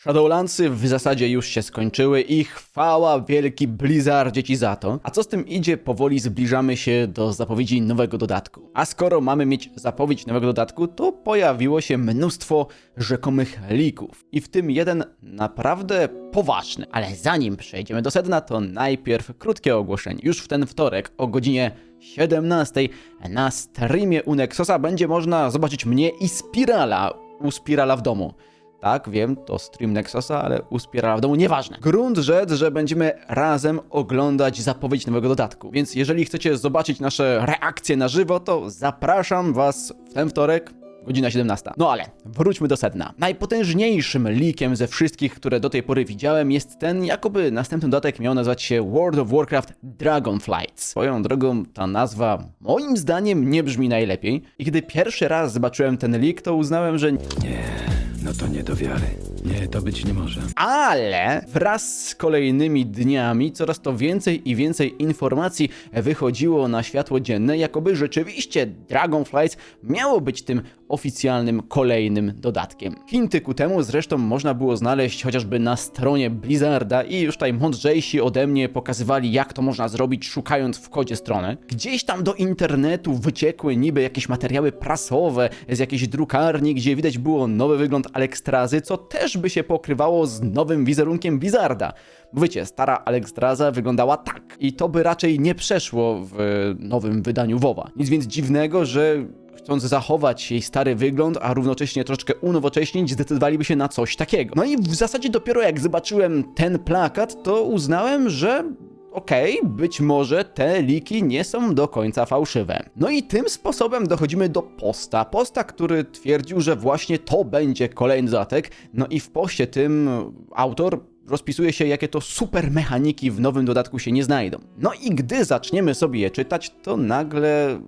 Shadowlandsy w zasadzie już się skończyły i chwała wielki Blizzardzie ci za to. A co z tym idzie, powoli zbliżamy się do zapowiedzi nowego dodatku. A skoro mamy mieć zapowiedź nowego dodatku, to pojawiło się mnóstwo rzekomych leaków. I w tym jeden naprawdę poważny. Ale zanim przejdziemy do sedna, to najpierw krótkie ogłoszenie. Już w ten wtorek o godzinie 17 na streamie u Nexosa będzie można zobaczyć mnie i Spirala u Spirala w domu. Tak, wiem, to stream Nexosa, ale u Spirala w domu, nieważne. Grunt rzec, że będziemy razem oglądać zapowiedź nowego dodatku. Więc jeżeli chcecie zobaczyć nasze reakcje na żywo, to zapraszam was w ten wtorek Godzina 17. No ale wróćmy do sedna. Najpotężniejszym leakiem ze wszystkich, które do tej pory widziałem, jest ten, jakoby następny dodatek miał nazywać się World of Warcraft Dragonflight. Swoją drogą ta nazwa moim zdaniem nie brzmi najlepiej. I gdy pierwszy raz zobaczyłem ten leak, to uznałem, że No to nie do wiary. Nie, to być nie może. ale wraz z kolejnymi dniami coraz to więcej i więcej informacji wychodziło na światło dzienne, jakoby rzeczywiście Dragonflight miało być tym oficjalnym kolejnym dodatkiem. Hinty ku temu zresztą można było znaleźć chociażby na stronie Blizzarda i już tutaj mądrzejsi ode mnie pokazywali jak to można zrobić szukając w kodzie strony. Gdzieś tam do internetu wyciekły niby jakieś materiały prasowe z jakiejś drukarni, gdzie widać było nowy wygląd Alekstrazy, co też by się pokrywało z nowym wizerunkiem Blizzarda. Bo stara Alekstraza wyglądała tak i to by raczej nie przeszło w nowym wydaniu WoWa. Nic więc dziwnego, że chcąc zachować jej stary wygląd, a równocześnie troszeczkę unowocześnić, zdecydowaliby się na coś takiego. No i w zasadzie dopiero jak zobaczyłem ten plakat, to uznałem, że okej, być może te liki nie są do końca fałszywe. No i tym sposobem dochodzimy do posta. Posta, który twierdził, że właśnie to będzie kolejny dodatek. No i w poście tym autor rozpisuje się, jakie to super mechaniki w nowym dodatku się nie znajdą. No i gdy zaczniemy sobie je czytać, to nagle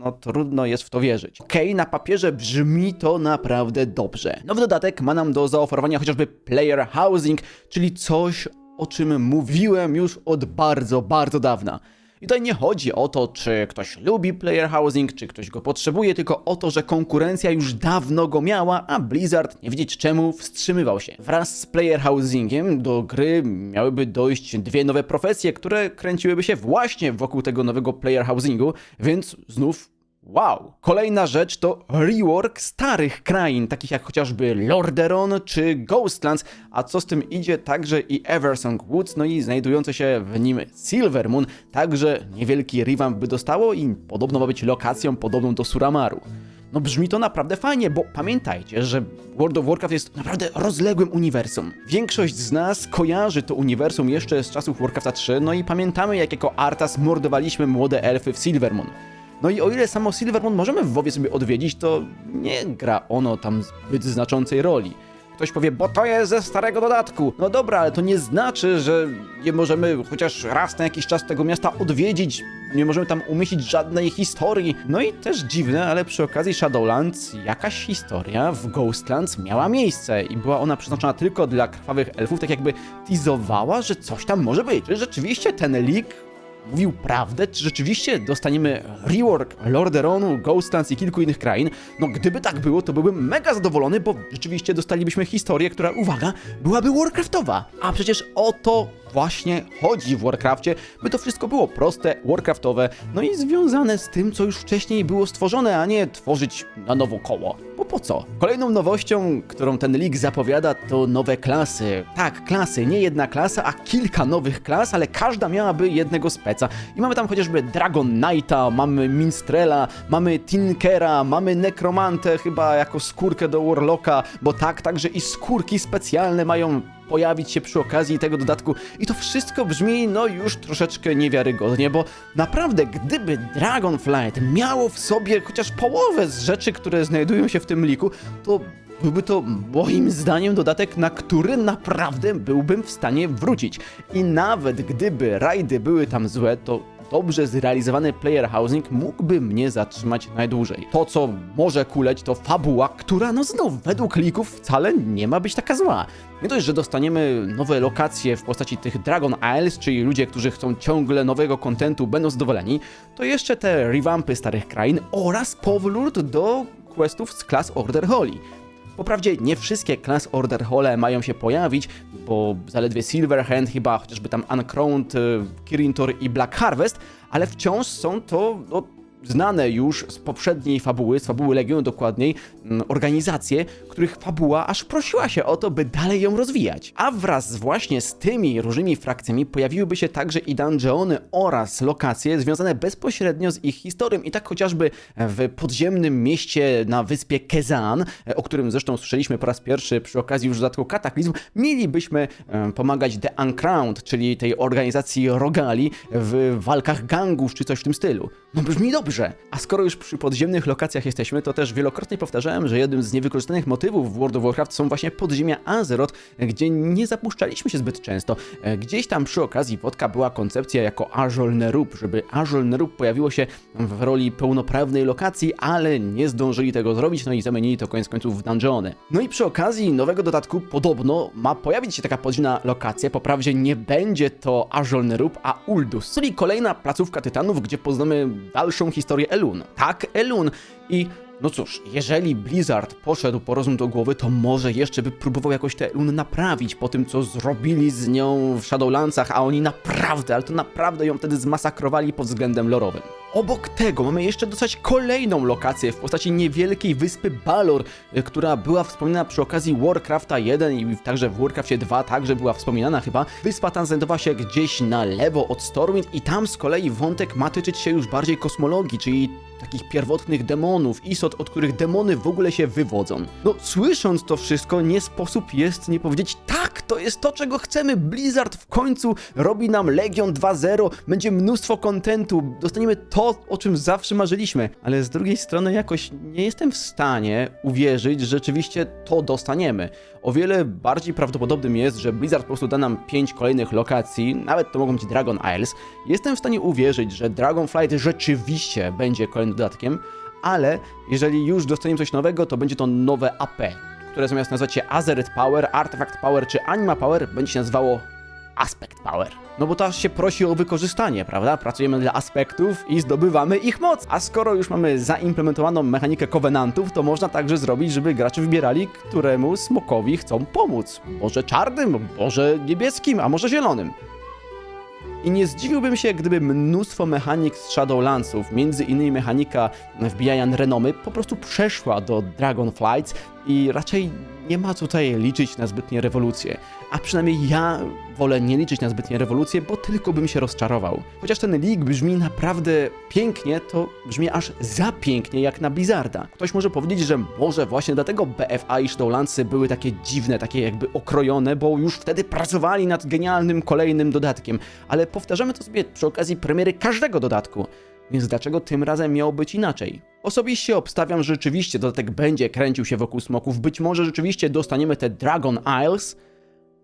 no trudno jest w to wierzyć. Okej, na papierze brzmi to naprawdę dobrze. Nowy dodatek ma nam do zaoferowania chociażby player housing, czyli coś, o czym mówiłem już od bardzo, bardzo dawna. I tutaj nie chodzi o to, czy ktoś lubi player housing, czy ktoś go potrzebuje, tylko o to, że konkurencja już dawno go miała, a Blizzard, nie wiedzieć czemu, wstrzymywał się. Wraz z player housingiem do gry miałyby dojść dwie nowe profesje, które kręciłyby się właśnie wokół tego nowego player housingu, więc znów Wow! Kolejna rzecz to rework starych krain, takich jak chociażby Lordaeron czy Ghostlands, a co z tym idzie także i Eversong Woods, no i znajdujące się w nim Silvermoon, także niewielki revamp by dostało i podobno ma być lokacją podobną do Suramaru. No brzmi to naprawdę fajnie, bo pamiętajcie, że World of Warcraft jest naprawdę rozległym uniwersum. Większość z nas kojarzy to uniwersum jeszcze z czasów Warcrafta 3, no i pamiętamy jak jako Arthas mordowaliśmy młode elfy w Silvermoon. No i o ile samo Silvermoon możemy w WoWie sobie odwiedzić, to nie gra ono tam zbyt znaczącej roli. Ktoś powie, bo to jest ze starego dodatku. No dobra, ale to nie znaczy, że nie możemy chociaż raz na jakiś czas tego miasta odwiedzić, nie możemy tam umieścić żadnej historii. No i też dziwne, ale przy okazji Shadowlands jakaś historia w Ghostlands miała miejsce i była ona przeznaczona tylko dla krwawych elfów, tak jakby teasowała, że coś tam może być. Czy rzeczywiście ten leak mówił prawdę? Czy rzeczywiście dostaniemy rework Lordaeronu, Ghostlands i kilku innych krain? No gdyby tak było, to byłbym mega zadowolony, bo rzeczywiście dostalibyśmy historię, która, uwaga, byłaby Warcraftowa. A przecież o to właśnie chodzi w Warcrafcie, by to wszystko było proste, Warcraftowe, no i związane z tym, co już wcześniej było stworzone, a nie tworzyć na nowo koło. Bo po co? Kolejną nowością, którą ten leak zapowiada, to nowe klasy. Tak, klasy, nie jedna klasa, a kilka nowych klas, ale każda miałaby jednego speca. I mamy tam chociażby Dragon Knighta, mamy Minstrela, mamy Tinkera, mamy Nekromantę chyba jako skórkę do Warlocka, bo tak, także i skórki specjalne mają pojawić się przy okazji tego dodatku i to wszystko brzmi no już troszeczkę niewiarygodnie, bo naprawdę gdyby Dragonflight miało w sobie chociaż połowę z rzeczy, które znajdują się w tym liku, to byłby to moim zdaniem dodatek, na który naprawdę byłbym w stanie wrócić. I nawet gdyby rajdy były tam złe, to dobrze zrealizowany player housing mógłby mnie zatrzymać najdłużej. To, co może kuleć, to fabuła, która, no znów, według lików wcale nie ma być taka zła. Nie dość, że dostaniemy nowe lokacje w postaci tych Dragon Isles, czyli ludzie, którzy chcą ciągle nowego kontentu, będą zadowoleni, to jeszcze te revampy starych krain oraz powrót do questów z klas Order Holy. Wprawdzie nie wszystkie Class Order Hole mają się pojawić, bo zaledwie Silverhand, chyba chociażby tam Uncrowned, y, Kirin Tor i Black Harvest, ale wciąż są to no, znane już z poprzedniej fabuły, z fabuły Legionu dokładniej, mm, organizacje, których fabuła aż prosiła się o to, by dalej ją rozwijać. A wraz właśnie z tymi różnymi frakcjami pojawiłyby się także i dungeony oraz lokacje związane bezpośrednio z ich historią i tak chociażby w podziemnym mieście na wyspie Kezan, e, o którym zresztą słyszeliśmy po raz pierwszy przy okazji już dodatku Kataklizm, mielibyśmy e, pomagać The Uncrowned, czyli tej organizacji Rogali w walkach gangów czy coś w tym stylu. No brzmi dobrze. A skoro już przy podziemnych lokacjach jesteśmy, to też wielokrotnie powtarzałem, że jednym z niewykorzystanych motywów w World of Warcraft są właśnie podziemia Azeroth, gdzie nie zapuszczaliśmy się zbyt często. E, Gdzieś tam przy okazji wodka była koncepcja jako Azul Nerub, żeby Azul Nerub pojawiło się w roli pełnoprawnej lokacji, ale nie zdążyli tego zrobić, no i zamienili to koniec końców w dungeony. No i przy okazji nowego dodatku podobno ma pojawić się taka podziemna lokacja, poprawdzie nie będzie to Azul Nerub, a Uldus, czyli kolejna placówka Tytanów, gdzie poznamy dalszą historię Elun. Tak, Elun i no cóż, jeżeli Blizzard poszedł po rozum do głowy, to może jeszcze by próbował jakoś tę Elun naprawić po tym, co zrobili z nią w Shadowlandsach, a oni naprawdę, ale to naprawdę ją wtedy zmasakrowali pod względem lorowym. Obok tego mamy jeszcze dostać kolejną lokację w postaci niewielkiej wyspy Balor, y, która była wspominana przy okazji Warcrafta 1 i także w Warcraftie 2 także była wspominana chyba. Wyspa ta znajdowała się gdzieś na lewo od Stormwind i tam z kolei wątek ma tyczyć się już bardziej kosmologii, czyli takich pierwotnych demonów, istot, od których demony w ogóle się wywodzą. No, słysząc to wszystko, nie sposób jest nie powiedzieć, tak, to jest to, czego chcemy. Blizzard w końcu robi nam Legion 2.0, będzie mnóstwo kontentu, dostaniemy to, o czym zawsze marzyliśmy. Ale z drugiej strony jakoś nie jestem w stanie uwierzyć, że rzeczywiście to dostaniemy. O wiele bardziej prawdopodobnym jest, że Blizzard po prostu da nam 5 kolejnych lokacji, nawet to mogą być Dragon Isles. Jestem w stanie uwierzyć, że Dragonflight rzeczywiście będzie kolejnym dodatkiem, ale jeżeli już dostaniemy coś nowego, to będzie to nowe AP, które zamiast nazywać się Power, Artifact Power czy Anima Power, będzie się nazywało Aspect Power. No bo to się prosi o wykorzystanie, prawda? Pracujemy dla aspektów i zdobywamy ich moc. A skoro już mamy zaimplementowaną mechanikę kowenantów, to można także zrobić, żeby gracze wybierali, któremu smokowi chcą pomóc. Może czarnym, może niebieskim, a może zielonym. I nie zdziwiłbym się, gdyby mnóstwo mechanik z Shadowlandsów, między innymi mechanika wbijania renomy, po prostu przeszła do Dragonflights i raczej nie ma tutaj liczyć na zbytnie rewolucje. A przynajmniej ja wolę nie liczyć na zbytnie rewolucje, bo tylko bym się rozczarował. Chociaż ten leak brzmi naprawdę pięknie, to brzmi aż za pięknie jak na Blizzarda. Ktoś może powiedzieć, że może właśnie dlatego BFA i Shadowlandsy były takie dziwne, takie jakby okrojone, bo już wtedy pracowali nad genialnym kolejnym dodatkiem. Ale powtarzamy to sobie przy okazji premiery każdego dodatku. Więc dlaczego tym razem miało być inaczej? Osobiście obstawiam, że rzeczywiście dodatek będzie kręcił się wokół smoków. Być może rzeczywiście dostaniemy te Dragon Isles,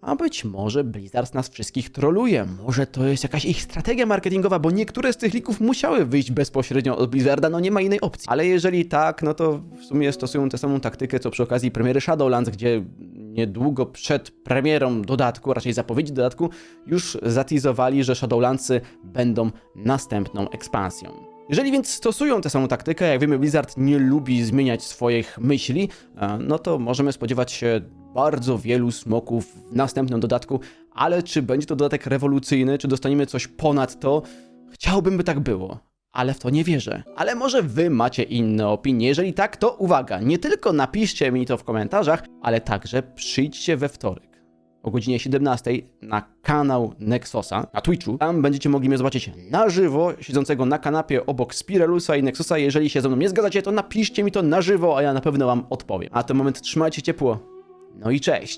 a być może Blizzard nas wszystkich troluje. Może to jest jakaś ich strategia marketingowa, bo niektóre z tych lików musiały wyjść bezpośrednio od Blizzarda, no nie ma innej opcji. Ale jeżeli tak, no to w sumie stosują tę samą taktykę, co przy okazji premiery Shadowlands, gdzie niedługo przed premierą dodatku, raczej zapowiedzi dodatku, już zatizowali, że Shadowlandsy będą następną ekspansją. Jeżeli więc stosują tę samą taktykę, jak wiemy, Blizzard nie lubi zmieniać swoich myśli, e, no to możemy spodziewać się bardzo wielu smoków w następnym dodatku, ale czy będzie to dodatek rewolucyjny, czy dostaniemy coś ponad to? Chciałbym, by tak było. Ale w to nie wierzę. Ale może wy macie inne opinie. Jeżeli tak, to uwaga, nie tylko napiszcie mi to w komentarzach, ale także przyjdźcie we wtorek o godzinie 17 na kanał Nexosa na Twitchu. Tam będziecie mogli mnie zobaczyć na żywo, siedzącego na kanapie obok Spirelusa i Nexosa. Jeżeli się ze mną nie zgadzacie, to napiszcie mi to na żywo, a ja na pewno wam odpowiem. A ten moment trzymajcie ciepło. No i cześć!